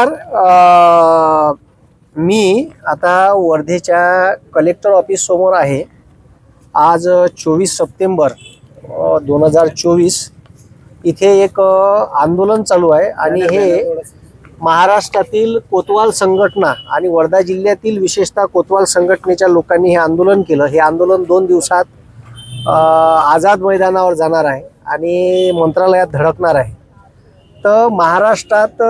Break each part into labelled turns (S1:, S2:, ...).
S1: तर मी आता वर्धेच्या कलेक्टर ऑफिस समोर आहे. आज चोवीस सप्टेंबर दोन हजार चोवीस इथे एक आंदोलन चालू आहे आणि हे महाराष्ट्रातील कोतवाल संघटना आणि वर्धा जिल्ह्यातील विशेषतः कोतवाल संघटनेच्या लोकांनी हे आंदोलन केलं. हे आंदोलन दोन दिवसात आझाद मैदानावर जाणार आहे आणि मंत्रालयात धडकणार आहे. तर महाराष्ट्रात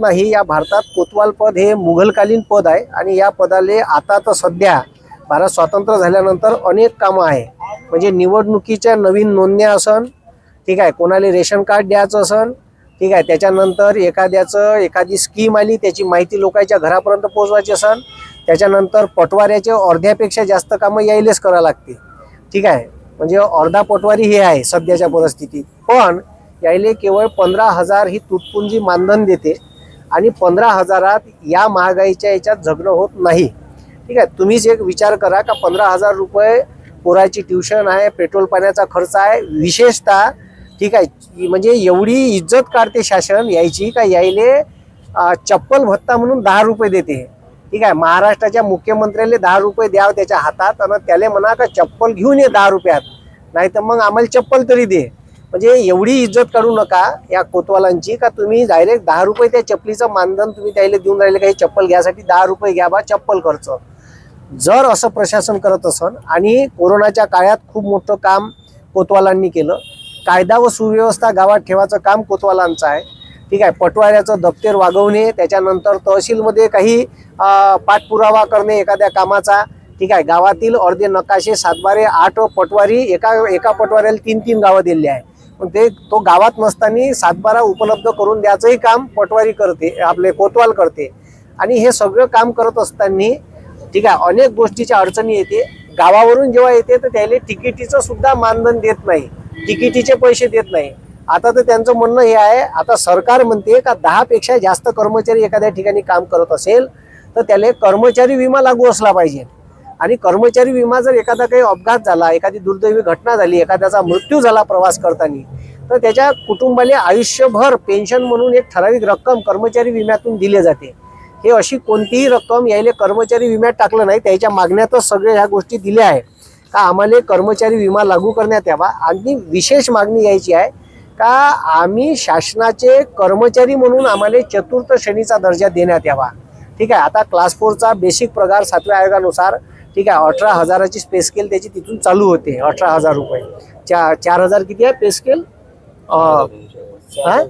S1: नाही या भारतात कोतवाल पद हे मुघलकालीन पद आहे आणि या पदाले आता तर सध्या भारत स्वातंत्र्य झाल्यानंतर अनेक कामं आहे. म्हणजे निवडणुकीच्या नवीन नोंदण्या असन ठीक आहे कोणाला रेशन कार्ड द्यायचं असन ठीक आहे त्याच्यानंतर एखाद्याचं एखादी स्कीम आली त्याची माहिती लोकांच्या घरापर्यंत पोहोचवायची असन त्याच्यानंतर पटवाऱ्याचे अर्ध्यापेक्षा जास्त कामं यायलेच करावं लागते ठीक आहे म्हणजे अर्धा पटवारी हे आहे सध्याच्या परिस्थितीत. पण यायले केवळ पंधरा हजार ही तुटपुंजी मानधन देते. आणि पंधरा हजारात या महागाईच्या याच्यात झगडं होत नाही. ठीक आहे तुम्हीच एक विचार करा का पंधरा हजार रुपये पोराची ट्युशन आहे पेट्रोल पाण्याचा खर्च आहे विशेषतः ठीक आहे म्हणजे एवढी इज्जत काढते शासन यायची का यायले चप्पल भत्ता म्हणून दहा रुपये देते. ठीक आहे महाराष्ट्राच्या मुख्यमंत्र्याला दहा रुपये द्याव त्याच्या हातात आणि त्याला म्हणा का चप्पल घेऊन ये दहा रुपयात. नाही तर मग आम्हाला चप्पल तरी दे. म्हणजे एवढी इज्जत काढू नका या कोतवालांची का तुम्ही डायरेक्ट दहा रुपये त्या चपलीचं मानधन तुम्ही त्याला देऊन राहिले काही चप्पल घ्यासाठी दहा रुपये घ्या बा चप्पल खर्च. जर असं प्रशासन करत असन आणि कोरोनाच्या काळात खूप मोठं काम कोतवालांनी केलं कायदा व सुव्यवस्था गावात ठेवायचं काम कोतवालांचं आहे. ठीक आहे पटवाऱ्याचं दप्तेर वागवणे त्याच्यानंतर तहसीलमध्ये काही पाठपुरावा करणे एखाद्या कामाचा. ठीक आहे गावातील अर्धे नकाशे सातबारे आठ पटवारी एका एका पटवाऱ्याला तीन तीन गावं दिलेली आहे पण ते तो गावात नसताना सातबारा उपलब्ध करून द्यायचंही काम पटवारी करते आपले कोतवाल करते. आणि हे सगळं काम करत असताना ठीक आहे अनेक गोष्टीच्या अडचणी येते. गावावरून जेव्हा येते तर त्याला तिकिटीचं सुद्धा मानधन देत नाही. तिकिटीचे पैसे देत नाही. आता तर त्यांचं म्हणणं हे आहे आता सरकार म्हणते का दहापेक्षा जास्त कर्मचारी एखाद्या ठिकाणी काम करत असेल तर त्याला कर्मचारी विमा लागू असला पाहिजे. आणि कर्मचारी विमा जर एखादा काही अपघात झाला एखादी दुर्दैवी घटना झाली एखाद्याचा मृत्यू झाला प्रवास करताना तर त्याच्या कुटुंबाला आयुष्यभर पेन्शन म्हणून एक ठराविक रक्कम कर्मचारी विम्यातून दिली जाते. हे अशी कोणतीही रक्कम यायले कर्मचारी विम्यात टाकलं नाही त्याच्या मागण्यातच सगळ्या ह्या गोष्टी दिल्या आहे का आम्हाला कर्मचारी विमा लागू करण्यात यावा? आणि विशेष मागणी यायची आहे का आम्ही शासनाचे कर्मचारी म्हणून आम्हाला चतुर्थ श्रेणीचा दर्जा देण्यात यावा? ठीक आहे आता क्लास फोरचा बेसिक पगार सातव्या आयोगानुसार ठीक आहे अठरा हजाराची स्पेस स्केल त्याची तिथून चालू होते अठरा हजार रुपये. चा चार हजार किती आहे पे स्केल हा?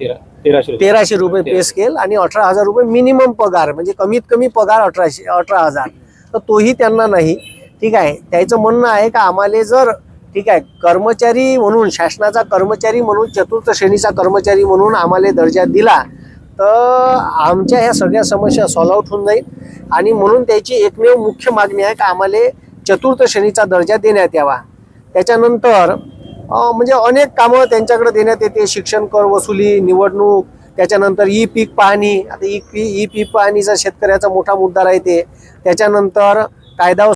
S2: तेरा- तेराशे रुपये.
S1: तेराशे रुपये पे स्केल आणि अठरा हजार रुपये मिनिमम पगार म्हणजे कमीत कमी पगार अठराशे अठरा हजार. तर तोही त्यांना नाही. ठीक आहे? त्याचं म्हणणं आहे का आम्हाला जर ठीक आहे कर्मचारी म्हणून शासनाचा कर्मचारी म्हणून चतुर्थ श्रेणीचा कर्मचारी म्हणून आम्हाला दर्जा दिला तर आमच्या ह्या सगळ्या समस्या सॉल्व आउट होऊन जाईल. आणि म्हणून त्याची एकमेव मुख्य मागणी आहे का आम्हाला चतुर्थ श्रेणीचा दर्जा देण्यात यावा. त्याच्यानंतर म्हणजे अनेक कामं त्यांच्याकडे देण्यात येते. शिक्षण कर वसुली निवडणूक त्याच्यानंतर ई पीक पाहणी. आता ई पी ई पीक पाहणीचा शेतकऱ्याचा मोठा मुद्दा राहते. त्याच्यानंतर कायदा